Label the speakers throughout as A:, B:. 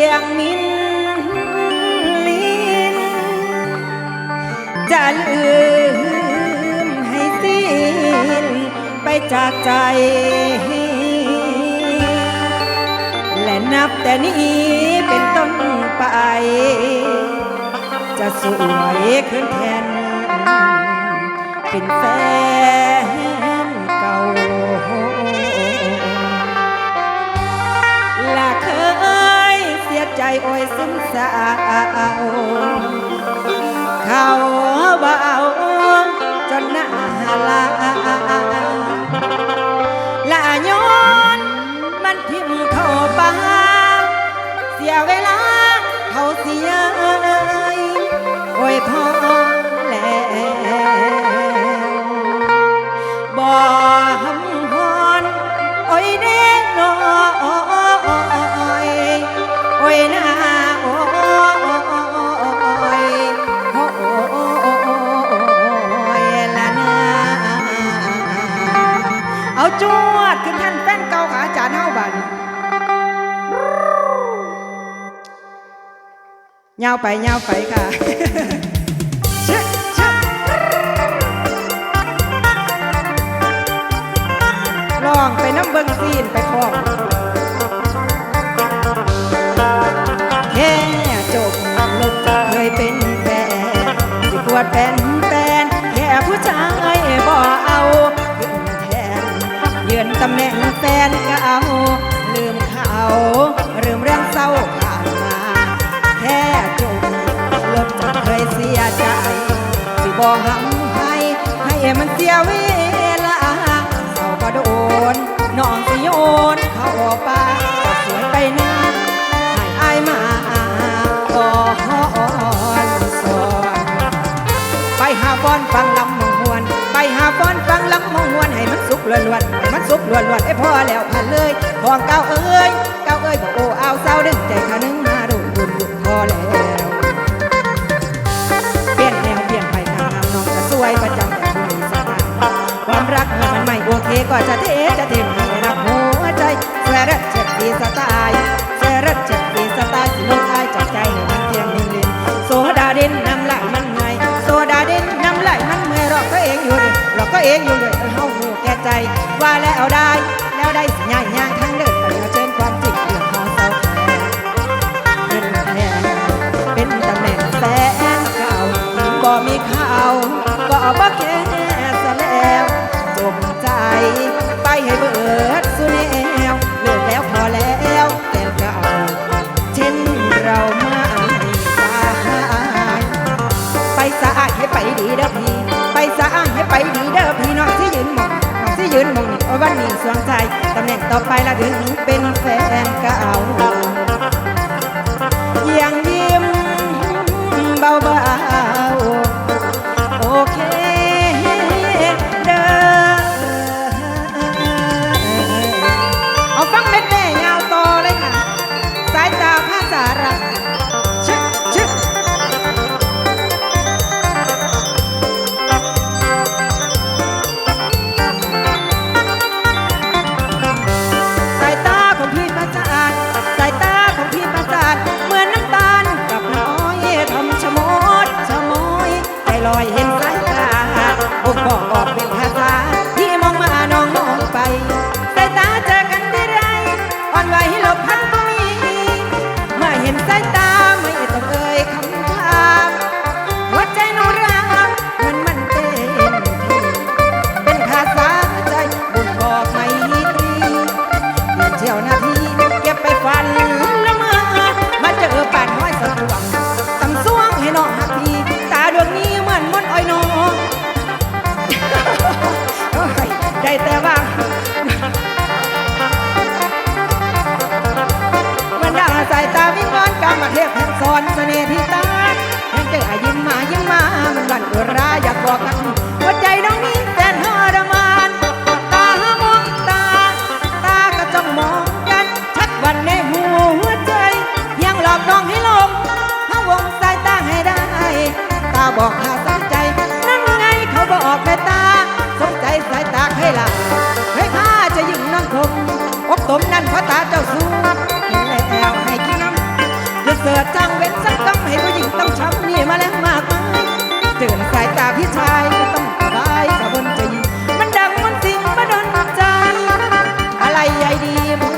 A: สียงมินลินจะลืมให้สิ้นไปจากใจ และนับแต่นี้เป็นต้นไป จะสวยขึ้นแทนเป็นแฟน โอ้ยซึมเศร้าเขาเบาจนหน้าลาละย้อนมันทิ่มเข้าป่าเสียเวลาเขาเสีย จวดขึ้นท่านแฟนเก่าขาอาจารย์เฮาบัดยาวไปยาวไปค่ะเชะเชะลองไปน้ำเบิงซีนไปพร้อมแค่จบลบเคยเป็นแฟนสิปวดเป็นแฟน ตำแหน่งแฟนก็เอาลืมเขาลืมเรื่องเศร้าผ่านมา แค่จบลบจเคยเสียใจสิบอกหำให้ให้มันเสียเว ๆให้มันล้วนไอ้พอแล้วพันเลยทองเก้าเอ้ยเก้าเอ้ยบอกโอ้เอาเศร้าดึงใจขานึงมาดูดุนดุนพอแล้วเปลี่ยนแนวเปลี่ยนไปทางงามน้องจะสวยประจำแต่ผู้สถานความรักมันไม่โอเคก็จะเทจะเทมให้รักหัวใจเสรดเจ็ดปีสไตล์เสรดเจ็ดปีสไตล์สิลงอายจากใจให้มันเทียงลินลินโซดาเด่นน้ำไหลมันเมื่อยโซดาเด่นน้ำไหลมันเมื่อยเราก็เองอยู่เราก็เองอยู่ ใจว่าแล้วได้ แล้วได้สิย่างย่างทางเดินไปเชิญความจริงเรื่องของเศร้าแท้เป็นแทนเป็นตำแหน่งแสนเก่าบ่มีข่าวก็บ่แค่ซ ยืนมองนี่วันนี้สวงใจตำแหน่งต่อไปละถึงเป็นแฟนก็เอา ได้แต่ว่ามันดาสายตาวิงวอนกำมาเทพแห่งสอนเสน่ห์ที่ตาแห่งใจอายิ้มมายิ้มมามันหวันอุราอยากบอกกัน มนั่นพระตาเจ้าสูงให้แอวให้กินน้ำจะเสือจังเว้นสักต้องให้ผู้หญิงต้องช้ำนี่มาแล้วมากมายเตือนสายตาพี่ชายก็ต้องสบายขบวนใจมันดังมันสิงมาดนใจ อะไรใหญ่ดีมอง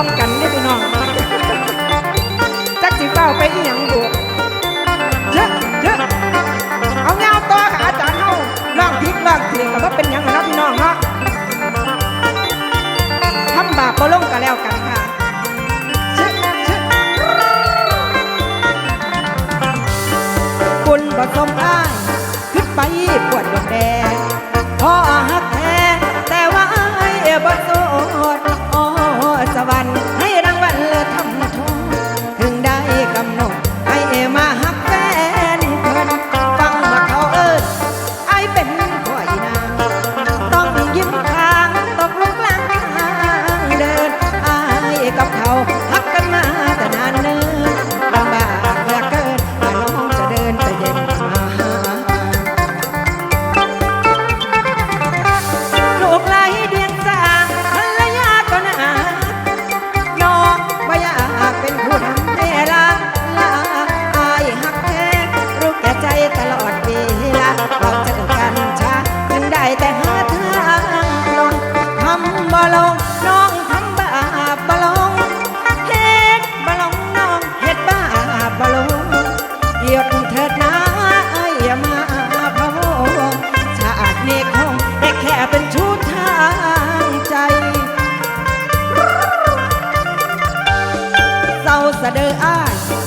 A: องกันนี่พี่น้องจักสิเป้าไปอีหยังบุกเยอะเยอะเอาเงาตัวค่ะอาจารย์เฮาลองพลิกลองเถียงกันว่าเป็นหยังนะพี่น้องเนาะทำบาปบ่ลงกันแล้วกันค่ะบุญบ่สม สะเดออ้าย